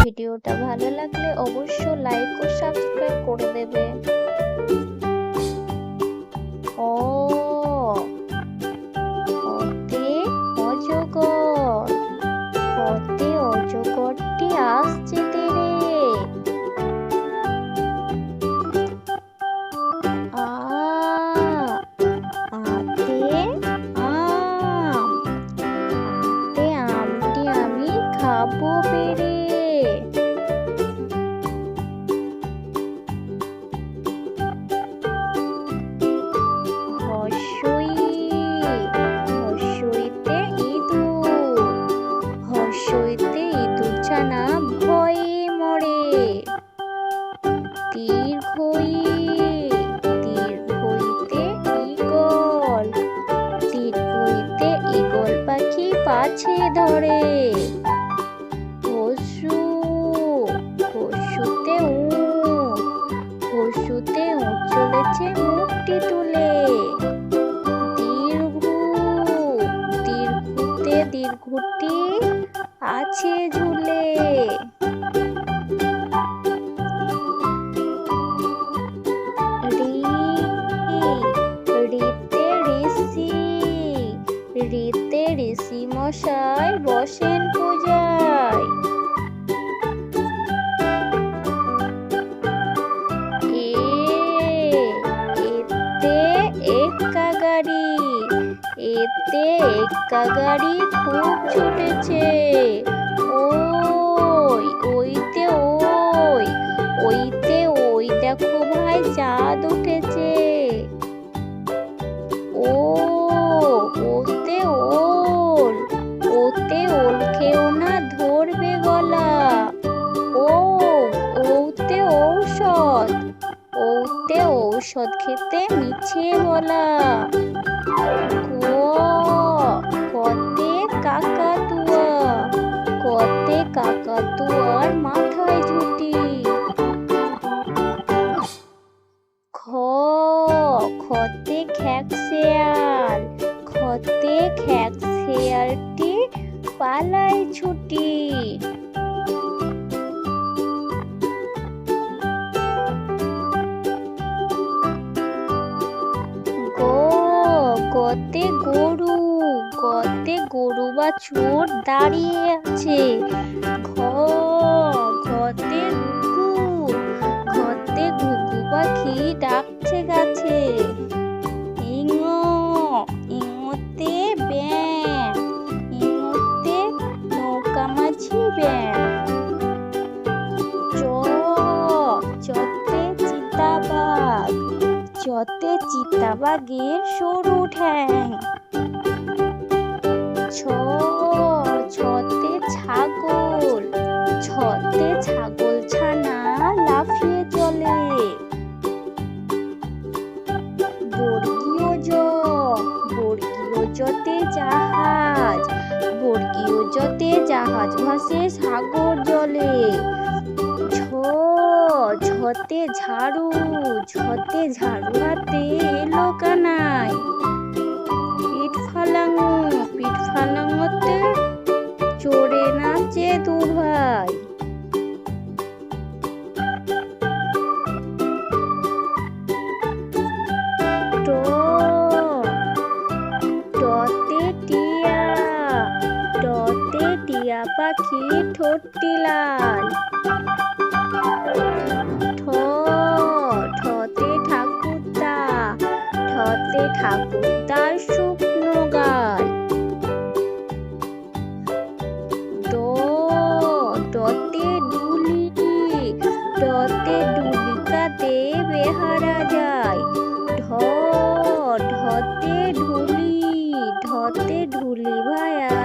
ভিডিওটা ভালো লাগলে অবশ্য লাইক ও সাবস্ক্রাইব করে দেবে। খাব পেরে হর্ষই হর্ষইতে ইঁদুর হর্ষইতে এতে এক্কা গাড়ি খুব ছুটেছে ওই, ওইতে ওই ওইতে ওই দেখো ভাই চাঁদ উঠেছে। ও, ওতে ওল ঔষধ খেতে মিছে বলা কতে কাকাতুয়া, কতে কাকাতুয়ার মাথায় ঝুটি। খ, খতে খ্যাকশেয়াল খতে খ্যাকশেয়ালটি পালায় ছুটি। গতে গরু গতে গরু বা চোর দাঁড়িয়ে আছে। ঘ ঘতে ঘুঘু ঘতে ঘুঘু পাখি ডাকছে গাছে। ইঙ, ইঙতে চিতাবাঘের সরু ঠ্যাং। ছ ছতে ছাগল ছতে ছাগল ছানা লাফিয়ে চলে। বর্গীয় জ বর্গীয় জতে জাহাজ, বর্গীয় জতে জাহাজ ভাসে সাগর জলে। ঝতে ঝাড়ু ঝতে ঝাড়ু হাতে এলো কানাই পিঠ ফালাঙো, পিঠ ফালাঙতে চড়ে নাচে দু ভাই। ডতে ডুলিকাতে বেহারা যায়। ঢ ঢতে ঢুলি ঢতে ঢুলি ভায়া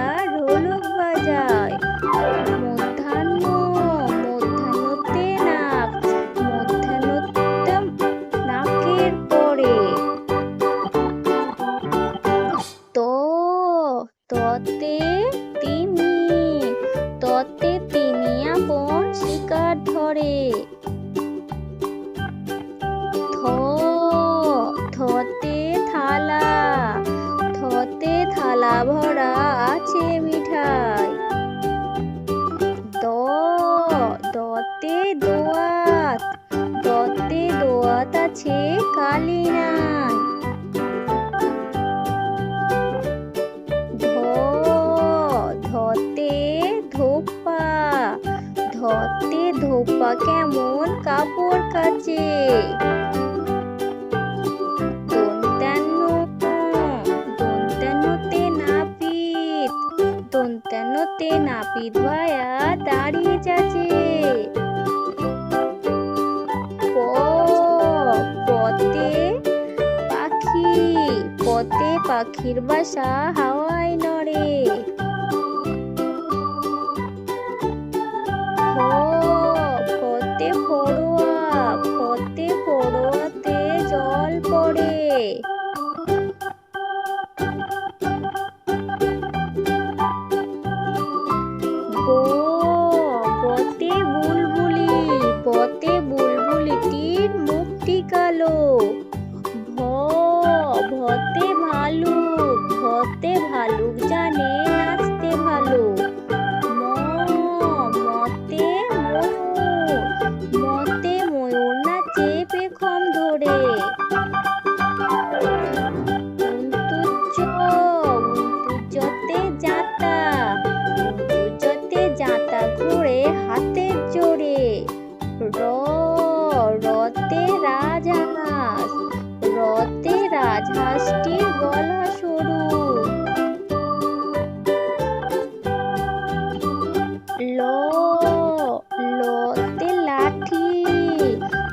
ভরা আছে মিঠাই। দতে দোয়াত দতে দোয়াত আছে কালি নাই। ধতে ধোপা ধতে ধোপা কেমন কাপড় কাচে। নাপিত দাঁড়িয়ে যাচ্ছে। পতে পাখি পতে পাখির বাসা হাওয়ায় নড়ে। ফ র রতে রাজহাঁস রতে রাজহাঁসটির গলা সরু। ল লতে লাঠি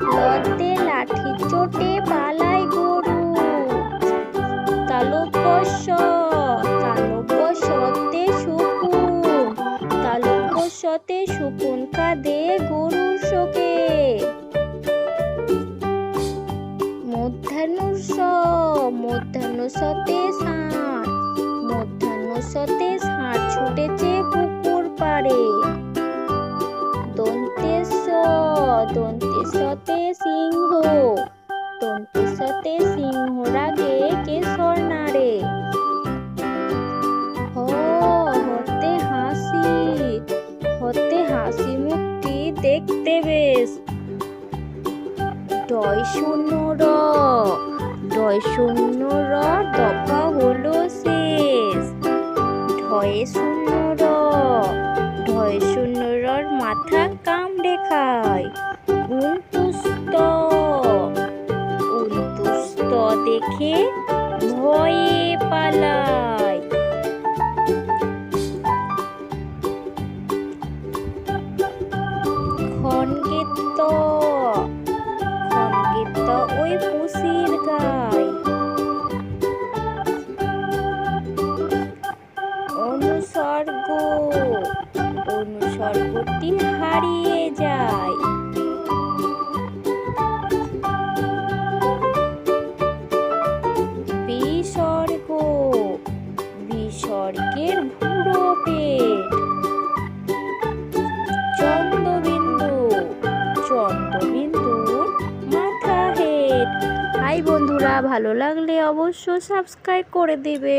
লতে লাঠি চোটে শোকে। মধ্যাহ্নস, মধ্যাহ্নসতে ষাঁড় মধ্যাহ্নসতে ষাঁড় ছুটেছে পুকুর পাড়ে। দন্তেশ দন্তেশতে সিংহ দন্তেশতে সিংহ রাগে কেশর নাড়ে। দেখতে বেশ। ডয় শূন্য র ডয় শূন্য র, দফা হলো শেষ। ঢয়ে শূন্য র ঢয় শূন্য রর মাথা কামড়ে খায়। উন্তুস্ত উন্তুস্ত দেখে ভয়ে পালায়। とう。ভালো লাগলে অবশ্য সাবস্ক্রাইব করে দেবে।